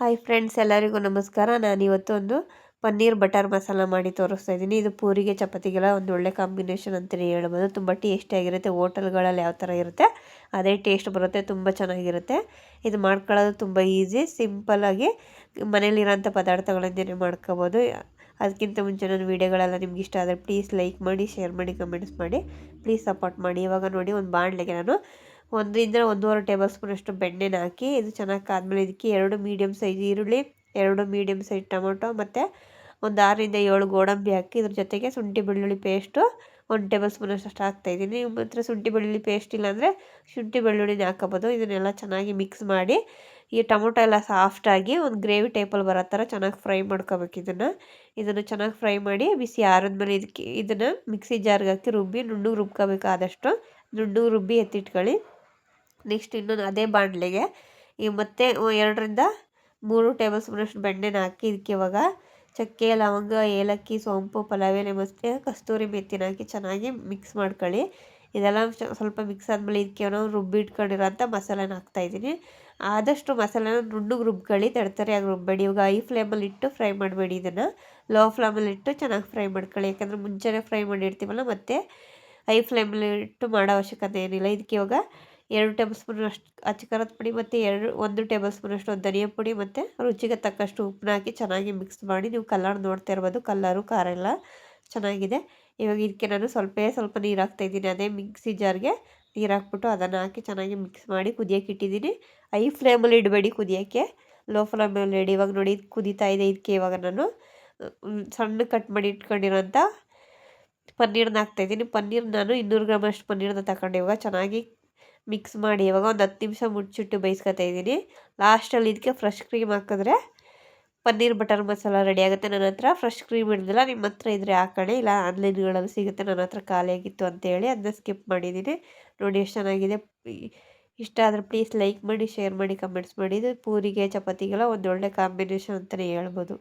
Hi friends ಎಲ್ಲರಿಗೂ ನಮಸ್ಕಾರ. ನಾನು ಇವತ್ತು ಒಂದು ಪನ್ನೀರ್ ಬಟರ್ ಮಸಾಲ ಮಾಡಿ ತೋರಿಸ್ತಾ ಇದ್ದೀನಿ. ಇದು ಪೂರಿಗೆ, ಚಪಾತಿಗೆಲ್ಲ ಒಂದು ಒಳ್ಳೆ ಕಾಂಬಿನೇಷನ್ ಅಂತಲೇ ಹೇಳ್ಬೋದು. ತುಂಬ ಟೇಸ್ಟಿಯಾಗಿರುತ್ತೆ ಹೋಟೆಲ್ಗಳಲ್ಲಿ ಯಾವ ಥರ ಇರುತ್ತೆ, ಅದೇ ಟೇಸ್ಟ್ ಬರುತ್ತೆ. ತುಂಬ ಚೆನ್ನಾಗಿರುತ್ತೆ. ಇದು ಮಾಡ್ಕೊಳ್ಳೋದು ತುಂಬ ಈಸಿ ಸಿಂಪಲ್ಲಾಗಿ ಮನೇಲಿರೋಂಥ ಪದಾರ್ಥಗಳಿಂದನೇ ಮಾಡ್ಕೋಬೋದು. ಅದಕ್ಕಿಂತ ಮುಂಚೆ ನನ್ನ ವೀಡಿಯೋಗಳೆಲ್ಲ ನಿಮ್ಗೆ ಇಷ್ಟ ಆದರೆ ಪ್ಲೀಸ್ ಲೈಕ್ ಮಾಡಿ ಶೇರ್ ಮಾಡಿ ಕಮೆಂಟ್ಸ್ ಮಾಡಿ. ಪ್ಲೀಸ್ ಸಪೋರ್ಟ್ ಮಾಡಿ. ಇವಾಗ ನೋಡಿ, ಒಂದು ಬಾಣಲೆಗೆ ನಾನು ಒಂದರಿಂದ ಒಂದೂವರೆ ಟೇಬಲ್ ಸ್ಪೂನಷ್ಟು ಬೆಣ್ಣೆನ ಹಾಕಿ ಇದು ಚೆನ್ನಾಗಿ ಕಾದ್ಮೇಲೆ ಇದಕ್ಕೆ ಎರಡು ಮೀಡಿಯಮ್ ಸೈಜ್ ಈರುಳ್ಳಿ, ಎರಡು ಮೀಡಿಯಮ್ ಸೈಜ್ ಟೊಮೊಟೊ ಮತ್ತು ಒಂದು ಆರರಿಂದ ಏಳು ಗೋಡಂಬಿ ಹಾಕಿ ಇದ್ರ ಜೊತೆಗೆ ಶುಂಠಿ ಬೆಳ್ಳುಳ್ಳಿ ಪೇಸ್ಟು ಒಂದು ಟೇಬಲ್ ಸ್ಪೂನಷ್ಟು ಹಾಕ್ತಾಯಿದ್ದೀನಿ ನಿಮ್ಮ ಹತ್ರ ಶುಂಠಿ ಬೆಳ್ಳುಳ್ಳಿ ಪೇಸ್ಟ್ ಇಲ್ಲಾಂದರೆ ಶುಂಠಿ ಬೆಳ್ಳುಳ್ಳಿನ ಹಾಕೋಬೋದು ಇದನ್ನೆಲ್ಲ ಚೆನ್ನಾಗಿ ಮಿಕ್ಸ್ ಮಾಡಿ ಈ ಟೊಮೊಟೊ ಎಲ್ಲ ಸಾಫ್ಟಾಗಿ ಒಂದು ಗ್ರೇವಿ ಟೈಪಲ್ಲಿ ಬರೋ ಥರ ಚೆನ್ನಾಗಿ ಫ್ರೈ ಮಾಡ್ಕೋಬೇಕು ಇದನ್ನು. ಇದನ್ನು ಚೆನ್ನಾಗಿ ಫ್ರೈ ಮಾಡಿ ಬಿಸಿ ಆರಿದ್ಮೇಲೆ ಇದಕ್ಕೆ ಇದನ್ನು ಮಿಕ್ಸಿ ಜಾರ್ಗೆ ಹಾಕಿ ರುಬ್ಬಿ ನುಣ್ಣಗೆ ರುಬ್ಕೋಬೇಕು ಆದಷ್ಟು ನುಣ್ಣಗೆ ರುಬ್ಬಿ ಎತ್ತಿಟ್ಕೊಳ್ಳಿ. ನೆಕ್ಸ್ಟ್ ಇನ್ನೊಂದು ಅದೇ ಬಾಣಲೆಗೆ. ಈ ಮತ್ತೆ ಎರಡರಿಂದ ಮೂರು ಟೇಬಲ್ ಸ್ಪೂನಷ್ಟು ಬೆಣ್ಣೆನ ಹಾಕಿ ಇದಕ್ಕೆ ಇವಾಗ ಚಕ್ಕೆ, ಲವಂಗ, ಏಲಕ್ಕಿ, ಸೋಂಪು ಪಲಾವ್ ಎಲೆ ಮತ್ತು ಕಸ್ತೂರಿ ಮೆತ್ತಿನ ಹಾಕಿ ಚೆನ್ನಾಗಿ ಮಿಕ್ಸ್ ಮಾಡ್ಕೊಳ್ಳಿ. ಇದೆಲ್ಲ ಸ್ವಲ್ಪ ಮಿಕ್ಸ್ ಆದಮೇಲೆ ಇದಕ್ಕೆ ಏನೋ ರುಬ್ಬಿ ಇಟ್ಕೊಂಡಿರೋಂಥ ಮಸಾಲೆನ ಹಾಕ್ತಾಯಿದ್ದೀನಿ ಆದಷ್ಟು ಮಸಾಲೆನ ನುಣ್ಣಗೆ ರುಬ್ಕೊಳ್ಳಿ ತಡತರಿಯಾಗಿ ರುಬ್ಬಬೇಡಿ. ಇವಾಗ ಐ ಫ್ಲೇಮಲ್ಲಿ ಇಟ್ಟು ಫ್ರೈ ಮಾಡಬೇಡಿ ಇದನ್ನು. ಲೋ ಫ್ಲೇಮಲ್ಲಿ ಇಟ್ಟು ಚೆನ್ನಾಗಿ ಫ್ರೈ ಮಾಡ್ಕೊಳ್ಳಿ. ಯಾಕಂದರೆ ಮುಂಚೆನೇ ಫ್ರೈ ಮಾಡಿರ್ತೀವಲ್ಲ, ಮತ್ತು ಐ ಫ್ಲೇಮಲ್ಲಿ ಇಟ್ಟು ಮಾಡೋ ಅವಶ್ಯಕತೆ ಏನಿಲ್ಲ. ಇದಕ್ಕೆ ಇವಾಗ ಎರಡು ಟೇಬಲ್ ಸ್ಪೂನ್ ಅಷ್ಟು ಅಚ್ಚ ಖಾರದ ಪುಡಿ ಮತ್ತು ಎರಡು, ಒಂದು ಟೇಬಲ್ ಸ್ಪೂನಷ್ಟು ಧನಿಯಾ ಪುಡಿ ಮತ್ತು ರುಚಿಗೆ ತಕ್ಕಷ್ಟು ಉಪ್ಪನ್ನ ಹಾಕಿ ಚೆನ್ನಾಗಿ ಮಿಕ್ಸ್ ಮಾಡಿ. ನೀವು ಕಲ್ಲರ್ ನೋಡ್ತಾ ಇರ್ಬೋದು ಕಲ್ಲರು ಖಾರ ಎಲ್ಲ ಚೆನ್ನಾಗಿದೆ. ಇವಾಗ ಇದಕ್ಕೆ ನಾನು ಸ್ವಲ್ಪ ಸ್ವಲ್ಪ ನೀರು ಹಾಕ್ತಾಯಿದ್ದೀನಿ ಅದೇ ಮಿಕ್ಸಿ ಜಾರ್ಗೆ ನೀರು ಹಾಕ್ಬಿಟ್ಟು ಅದನ್ನು ಹಾಕಿ ಚೆನ್ನಾಗಿ ಮಿಕ್ಸ್ ಮಾಡಿ ಕುದಿಯೋಕೆ ಇಟ್ಟಿದ್ದೀನಿ. ಐ ಫ್ಲೇಮಲ್ಲಿ ಇಡಬೇಡಿ ಕುದಿಯೋಕ್ಕೆ. ಲೋ ಫ್ಲೇಮಲ್ಲಿ ಇಡಿ. ಇವಾಗ ನೋಡಿ ಕುದೀತಾ ಇದೆ ಇದಕ್ಕೆ ಇವಾಗ ನಾನು. ಸಣ್ಣ ಕಟ್ ಮಾಡಿ ಇಟ್ಕೊಂಡಿರೋಂಥ ಪನ್ನೀರ್ನ ಹಾಕ್ತಾಯಿದ್ದೀನಿ ಪನ್ನೀರ್ ನಾನು ಇನ್ನೂರು ಗ್ರಾಮ್ ಅಷ್ಟು ಪನ್ನೀರನ್ನ ತಗೊಂಡೆ. ಇವಾಗ ಚೆನ್ನಾಗಿ ಮಿಕ್ಸ್ ಮಾಡಿ ಇವಾಗ ಒಂದು ಹತ್ತು ನಿಮಿಷ ಮುಚ್ಚಿಟ್ಟು ಬೇಯಿಸ್ಕೊತಾ ಇದ್ದೀನಿ. ಲಾಸ್ಟಲ್ಲಿ ಇದಕ್ಕೆ ಫ್ರೆಶ್ ಕ್ರೀಮ್ ಹಾಕಿದ್ರೆ ಪನ್ನೀರ್ ಬಟರ್ ಮಸಾಲ ರೆಡಿ ಆಗುತ್ತೆ. ನನ್ನ ಹತ್ರ ಫ್ರೆಶ್ ಕ್ರೀಮ್ ಇಡ್ದಿಲ್ಲ ನಿಮ್ಮ ಹತ್ರ ಇದ್ರೆ ಹಾಕೊಳ್ಳಿ. ಇಲ್ಲ ಆನ್ಲೈನ್ಗಳಲ್ಲಿ ಸಿಗುತ್ತೆ, ನನ್ನ ಹತ್ರ ಖಾಲಿಯಾಗಿತ್ತು ಅಂತೇಳಿ ಅದನ್ನ ಸ್ಕಿಪ್ ಮಾಡಿದ್ದೀನಿ. ನೋಡಿ ಎಷ್ಟು ಚೆನ್ನಾಗಿದೆ. ಇಷ್ಟ ಆದರೆ ಪ್ಲೀಸ್ ಲೈಕ್ ಮಾಡಿ ಶೇರ್ ಮಾಡಿ ಕಮೆಂಟ್ಸ್ ಮಾಡಿ. ಇದು ಪೂರಿಗೆ, ಚಪಾತಿಗೆಲ್ಲ ಒಂದು ಒಳ್ಳೆ ಕಾಂಬಿನೇಷನ್ ಅಂತಲೇ ಹೇಳ್ಬೋದು.